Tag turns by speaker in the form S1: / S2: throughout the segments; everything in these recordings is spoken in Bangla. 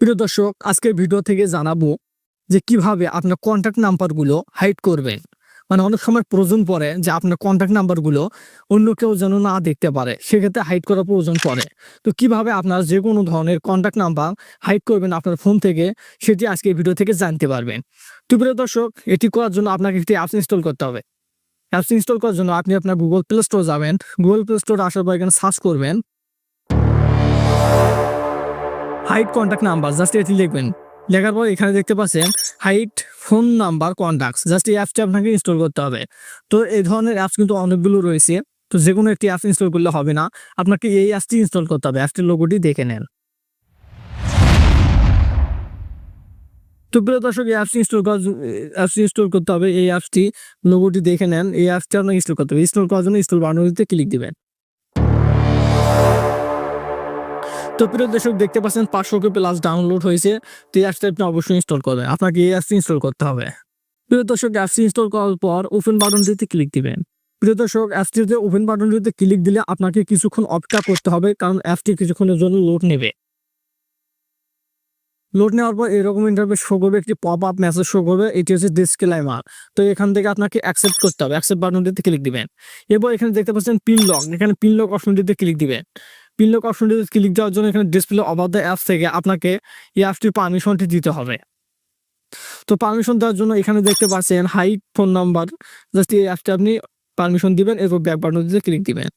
S1: প্রিয় দর্শক, আজকের ভিডিও থেকে জানাব যে কীভাবে আপনার কন্ট্যাক্ট নাম্বারগুলো হাইড করবেন। মানে অনেক সময় প্রয়োজন পড়ে যে আপনার কন্ট্যাক্ট নাম্বারগুলো অন্য কেউ যেন না দেখতে পারে, সেক্ষেত্রে হাইড করার প্রয়োজন পড়ে। তো কীভাবে আপনার যে কোনো ধরনের কন্ট্যাক্ট নাম্বার হাইড করবেন আপনার ফোন থেকে, সেটি আজকে ভিডিও থেকে জানতে পারবেন। তো প্রিয় দর্শক, এটি করার জন্য আপনাকে একটি অ্যাপস ইনস্টল করতে হবে। অ্যাপস ইনস্টল করার জন্য আপনি আপনার গুগল প্লে স্টোর যাবেন। গুগল প্লে স্টোর আসার পর এখানে সার্চ করবেন। হাইট কন্ট্যাক্ট নাম্বার জাস্ট এটি লিখবেন লেখার পর এখানে দেখতে পাচ্ছেন hide phone number contacts just এই অ্যাপসটি আপনাকে ইনস্টল করতে হবে। তো এই ধরনের অ্যাপস কিন্তু অনেকগুলো রয়েছে, তো যে কোনো একটি অ্যাপস ইনস্টল করলে হবে না। আপনাকে এই অ্যাপসটি ইনস্টল করতে হবে অ্যাপসটির লোগোটি দেখে নেন। তো প্রিয় দর্শক, এই অ্যাপসটি ইনস্টল করার অ্যাপসটি ইনস্টল করতে হবে, এই অ্যাপসটি লোগোটি দেখে নেন, এই অ্যাপসটি আপনাকে ইনস্টল করতে হবে। ইনস্টল করার জন্য ইনস্টল বাটনটিতে ক্লিক দিবেন। তো প্রিয় দর্শক, দেখতে পাচ্ছেন পাঁচশো কে প্লাস ডাউনলোড হয়েছে। তো এই অ্যাপসটা আপনি অবশ্যই ইনস্টল করবেন। আপনাকে এই অ্যাপসটি ইনস্টল করতে হবে। প্রিয় দর্শক অ্যাপসটি ইনস্টল করার পর ওপেন বাটনটিতে ক্লিক দিবেন। প্রিয় দর্শক অ্যাপসটিতে ওপেন বাটনটিতে ক্লিক দিলে আপনাকে কিছুক্ষণ অপেক্ষা করতে হবে, কারণ অ্যাপটি কিছুক্ষণের জন্য লোড নেবে। লোড নেওয়ার পর এরকম ইন্টারফেস শো করবে, একটি পপ আপ মেসেজ শো করবে, এটি হচ্ছে ডিসক্লেমার তো এখান থেকে আপনাকে অ্যাকসেপ্ট করতে হবে। অ্যাকসেপ্ট বাটনটিতে ক্লিক দিবেন। এরপর এখানে দেখতে পাচ্ছেন পিন লক এখানে পিন লক অপশনটিতে ক্লিক দিবেন। পিন লক অপশনটিতে ক্লিক দেওয়ার জন্য এখানে ডিসপ্লে অবাধ অ্যাপস থেকে আপনাকে এই অ্যাপটির পারমিশনটি দিতে হবে। তো পারমিশন দেওয়ার জন্য এখানে দেখতে পাচ্ছেন হাই ফোন নাম্বার জাস্ট এই অ্যাপটি আপনি পারমিশন দিবেন, এরপর ব্যাক বাটনটিতে ক্লিক দিবেন।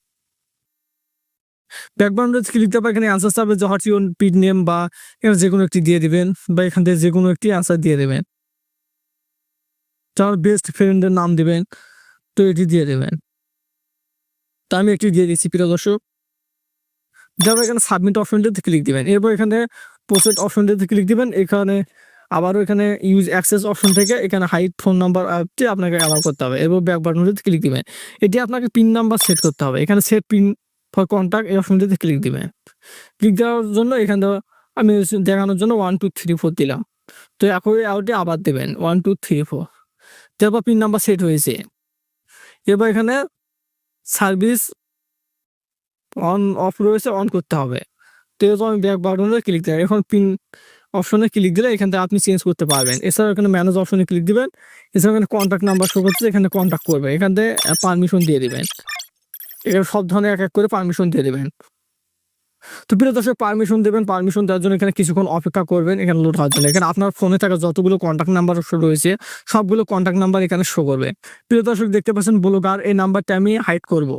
S1: ব্যাক বাটনটিতে ক্লিক দেওয়ার এখানে অ্যান্সার চাবে যে হট ইউর পিড নেম বা এখানে যে কোনো একটি দিয়ে দিবেন বা এখান থেকে যে কোনো একটি অ্যান্সার দিয়ে দেবেন। তার বেস্ট ফ্রেন্ডের নাম দিবেন, তো এটি দিয়ে দেবেন। তা আমি একটি দিয়ে দিচ্ছি প্রিয় দর্শক। যাবে এখানে সাবমিট অপশনটিতে ক্লিক দিবেন। এরপর এখানে প্রসেস অপশনটিতে ক্লিক দিবেন। এখানে আবারও এখানে ইউজ অ্যাক্সেস অপশন থেকে এখানে হাইট ফোন নাম্বার অ্যাপটি আপনাকে অ্যালাউ করতে হবে। এরপর ব্যাক বাটনটিতে ক্লিক দিবেন। এটি আপনাকে পিন নাম্বার সেট করতে হবে। এখানে সেট পিন ফর কন্ট্যাক্ট এই অপশনটিতে ক্লিক দিবেন। ক্লিক দেওয়ার জন্য এখানে আমি দেখানোর জন্য ওয়ান টু থ্রি ফোর দিলাম। তো এখন আউটটি আবার দেবেন। ওয়ান টু থ্রি ফোর তারপর পিন নাম্বার সেট হয়েছে। এবার এখানে সার্ভিস অন অফ রয়েছে অন করতে হবে। তো এরপর আমি ব্যাক বাটনে ক্লিক দিলাম। এখন পিন অপশনে ক্লিক দিলে এখান থেকে আপনি চেঞ্জ করতে পারবেন। এছাড়াও এখানে ম্যানেজ অপশনে ক্লিক দিবেন। এছাড়াও এখানে কন্ট্যাক্ট নাম্বার শো করছে এখানে কন্ট্যাক্ট করবে। এখান থেকে পারমিশন দিয়ে দিবেন। এখানে সব ধরনের এক এক করে পারমিশন দিয়ে দেবেন। তো প্রিয় দর্শক পারমিশন দেবেন পারমিশন দেওয়ার জন্য এখানে কিছুক্ষণ অপেক্ষা করবেন, এখানে লোড হওয়ার জন্য। এখানে আপনার ফোনে থাকা যতগুলো কন্ট্যাক্ট নাম্বার শো রয়েছে, সবগুলো কন্ট্যাক্ট নাম্বার এখানে শো করবে। প্রিয় দর্শক, দেখতে পাচ্ছেন, ব্লগার, এই নাম্বারটা আমি হাইড করব।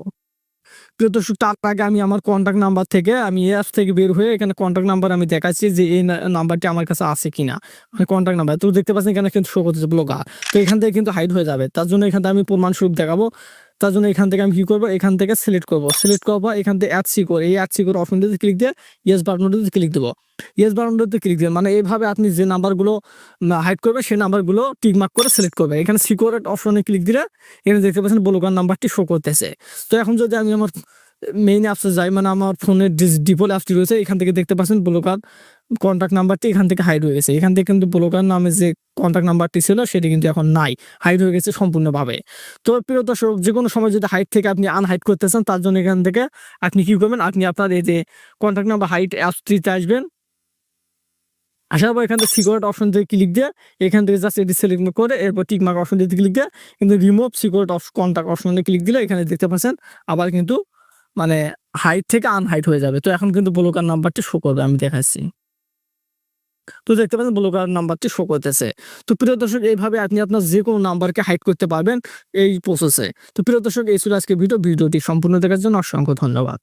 S1: প্রিয় দর্শক তার আগে আমি আমার কন্ট্যাক্ট নাম্বার থেকে, আমি এই অ্যাপস থেকে বের হয়ে এখানে কন্ট্যাক্ট নাম্বার আমি দেখাচ্ছি যে এই নাম্বারটি আমার কাছে আছে কিনা। মানে কন্ট্যাক্ট নাম্বার তো দেখতে পাচ্ছেন এখানে কিন্তু শো করতেছে ব্লগার তো এখান থেকে কিন্তু হাইড হয়ে যাবে। তার জন্য এখান থেকে আমি প্রমাণস্বরূপ দেখাবো। তার জন্য এখান থেকে আমি কি করব? এখান থেকে সিলেক্ট করব। সিলেক্ট করব এখান থেকে অ্যাড সিকোর এই অ্যাড সিকোর অপশনটিতে ক্লিক দিয়ে ইয়েস বাটনটিতে ক্লিক দেবো। ইয়েস বাটনটিতে ক্লিক দেবেন মানে এইভাবে আপনি যে নাম্বারগুলো হাইড করবে, সেই নাম্বারগুলো টিকমার্ক করে সিলেক্ট করবে। এখানে সিকিউরেট অপশনে ক্লিক দিলে এখানে দেখতে পাচ্ছেন ব্লগার নাম্বারটি শো করতেছে। তো এখন যদি আমি আমার মেইন অ্যাপসে যাই মানে আমার ফোনের ডিফল্ট অ্যাপটি রয়েছে, এখান থেকে দেখতে পাচ্ছেন ব্লগার কন্ট্যাক্ট নাম্বারটি এখান থেকে হাইড হয়ে গেছে। এখান থেকে কিন্তু ব্লগার নামে যে কন্ট্যাক্ট নাম্বারটি ছিল, সেটি কিন্তু এখন নাই হাইড হয়ে গেছে সম্পূর্ণভাবে। তো প্রিয় দর্শক, যে কোনো সময় যদি হাইট থেকে আপনি আনহাইড করতে চান, তার জন্য এখান থেকে আপনি কি করবেন? আপনি আপনার এই যে কন্ট্যাক্ট নাম্বার হাইট অ্যাপসটিতে আসবেন। আসার পর এখান থেকে সিকিউরিটি অপশন থেকে ক্লিক দিয়ে, এখান থেকে জাস্ট এটি সিলেক্ট করে, এরপর টিকমার্ক অপশন দিয়ে ক্লিক দিয়ে, কিন্তু রিমুভ সিকিউরিটি অফ কন্ট্যাক্ট অপশনে ক্লিক দিলে এখানে দেখতে পাচ্ছেন, আবার কিন্তু মানে হাইট থেকে আনহাইট হয়ে যাবে। তো এখন কিন্তু ব্লকার নাম্বারটি শো করবে, আমি দেখাচ্ছি। তো দেখতে পাচ্ছেন ব্লকার নাম্বারটি শো করতেছে। তো প্রিয় দর্শক, এইভাবে আপনি আপনার যে কোনো নাম্বারকে হাইড করতে পারবেন এই প্রসেসে তো প্রিয় দর্শক, এই ছিল আজকে ভিডিও ভিডিওটি সম্পূর্ণ দেখার জন্য অসংখ্য ধন্যবাদ।